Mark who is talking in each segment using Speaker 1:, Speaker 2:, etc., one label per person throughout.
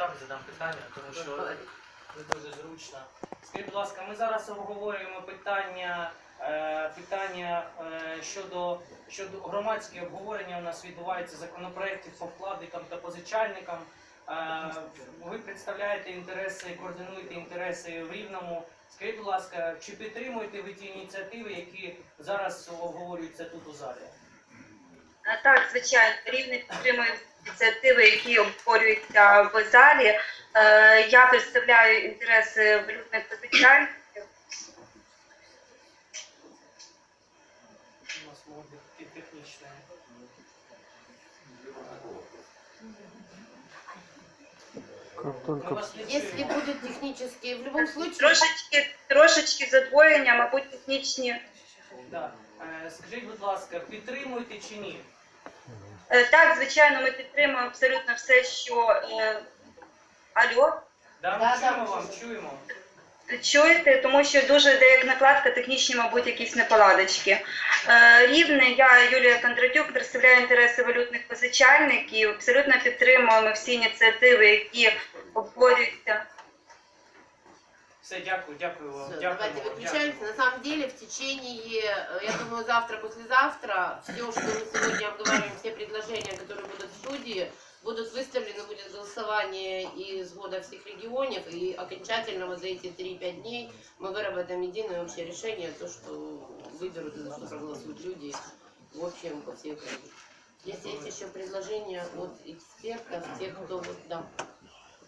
Speaker 1: так задам питання, тому що це дуже зручно. Скажіть, будь ласка, ми зараз обговорюємо питання, е, питання е, щодо, щодо громадське обговорення у нас відбувається законопроєктів по вкладникам та позичальникам. Е, ви представляєте інтереси, координуєте інтереси в Рівному. Скажіть, будь ласка, чи підтримуєте ви ті ініціативи, які зараз обговорюються тут у залі?
Speaker 2: Так, звичайно, рівне підтримує ініціативи, які обговорюються в залі. Е, Я представляю інтереси валютних позичальників.
Speaker 3: Если
Speaker 1: чуємо.
Speaker 3: будет технически, в любом случае,
Speaker 2: Трошечки, трошечки задвоєння, мабуть, технічні.
Speaker 1: Да. Е, Скажіть, будь ласка, підтримуєте чи ні?
Speaker 2: Е, Так, звичайно, ми підтримуємо абсолютно все, що е, алло.
Speaker 1: Да, ми
Speaker 3: Да, да,
Speaker 1: чуємо вам,
Speaker 3: чуємо.
Speaker 2: Чуєте, тому що дуже йде як накладка, технічні, мабуть, якісь неполадочки. Е, Рівне, я Юлія Кондратюк, представляю інтереси валютних позичальників. Абсолютно підтримуємо всі ініціативи, які обговорюються.
Speaker 1: Все, дякую, дякую вам.
Speaker 3: Всё,
Speaker 1: Дякую
Speaker 3: давайте
Speaker 1: вам,
Speaker 3: выключаемся.
Speaker 1: дякую.
Speaker 3: На самом деле, в течение, э, я думаю, завтра, послезавтра, все, что мы сегодня обговариваем, все предложения, которые будут в студии, будут выставлены, будет голосование из года всех регионов, и окончательно вот за эти 3-5 дней мы выработаем единое общее решение, то, что выберут и за что проголосуют люди в общем по всей Украине. Если есть еще предложения от экспертов, тех, кто вот, да.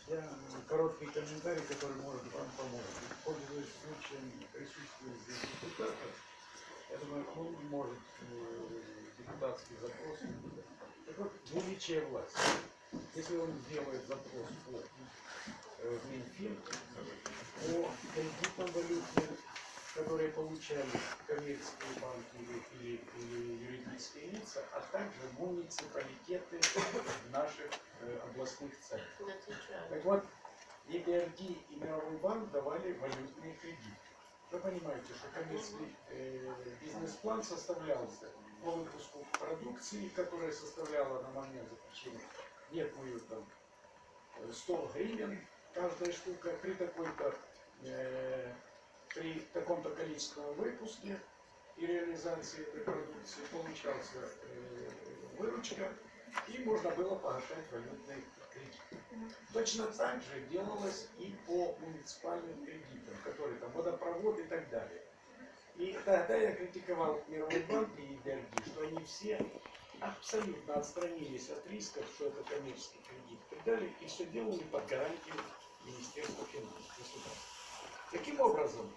Speaker 4: Я короткий комментарий, который может вам помочь. Пользуясь случаем присутствия здесь депутата, я думаю, он может э, депутатский запрос. Так вот, двуличие власти. Если он сделает запрос по э, в Минфин, по кредитам валютным, которые получали коммерческие банки или, или, или юридические лица, муниципалитеты наших э, областных центров. Так вот, BRD, и Мировой банк давали валютные кредиты. Вы понимаете, что коммерческий э, бизнес-план составлялся по выпуску продукции, которая составляла на момент заключения некую там э, 100 гривен каждая штука при такой-то э, при таком-то количественном выпуске и реализации этой продукции получался э, выручка и можно было погашать валютные кредиты. Точно так же делалось и по муниципальным кредитам, которые там водопровод и так далее. И тогда я критиковал Мировой банк и EBRD, что они все абсолютно отстранились от рисков, что это коммерческий кредит и так далее, и все делали под гарантию Министерства финансов государства. Таким образом,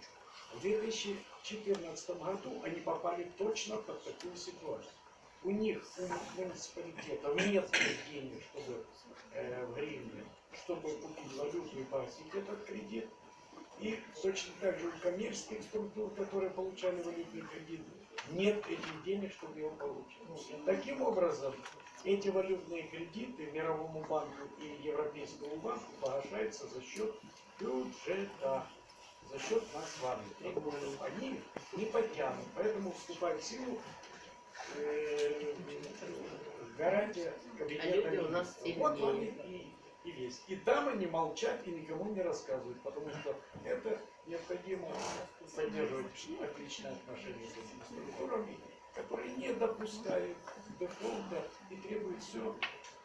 Speaker 4: в 2014 году они попали точно под такую ситуацию. У них, у муниципалитетов нет денег, чтобы э, в гривне, чтобы купить валюту и погасить этот кредит. И точно так же у коммерческих структур, которые получали валютный кредит, нет этих денег, чтобы его получить. Таким образом, эти валютные кредиты Мировому банку и Европейскому банку погашаются за счет бюджета, за счет нас с вами. И Они не потянут, поэтому вступает в силу э, гарантия кабинета.
Speaker 3: А у нас
Speaker 4: министров. Вот вам
Speaker 3: сильнее.
Speaker 4: и, и весь. И там они молчат и никому не рассказывают, потому что это необходимо поддерживать отличные отношения с этими структурами, которые не допускают дефолта и требуют все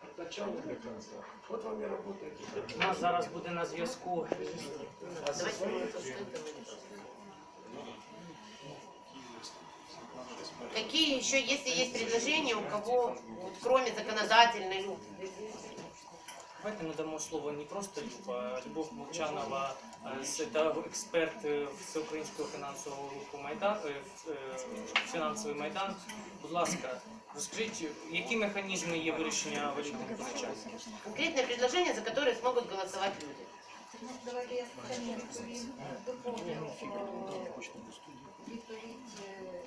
Speaker 4: от начала до конца. Вот вам и работает.
Speaker 1: У нас зараз буде на зв'язку.
Speaker 4: Прям-
Speaker 3: Какие еще, если есть предложения, у кого, вот, кроме законодательной,
Speaker 1: Давайте ми дамо слово не просто Люба, а Любов Мовчанова, е, експерт е, Всеукраїнського фінансового руху Майдан, е, фінансовий майдан. Будь ласка, розкажіть, які механізми є вирішення валютних позичань?
Speaker 3: конкретное предложение, за которое смогут голосовать люди.
Speaker 5: Давайте я спочатку доповню е, відповідь е,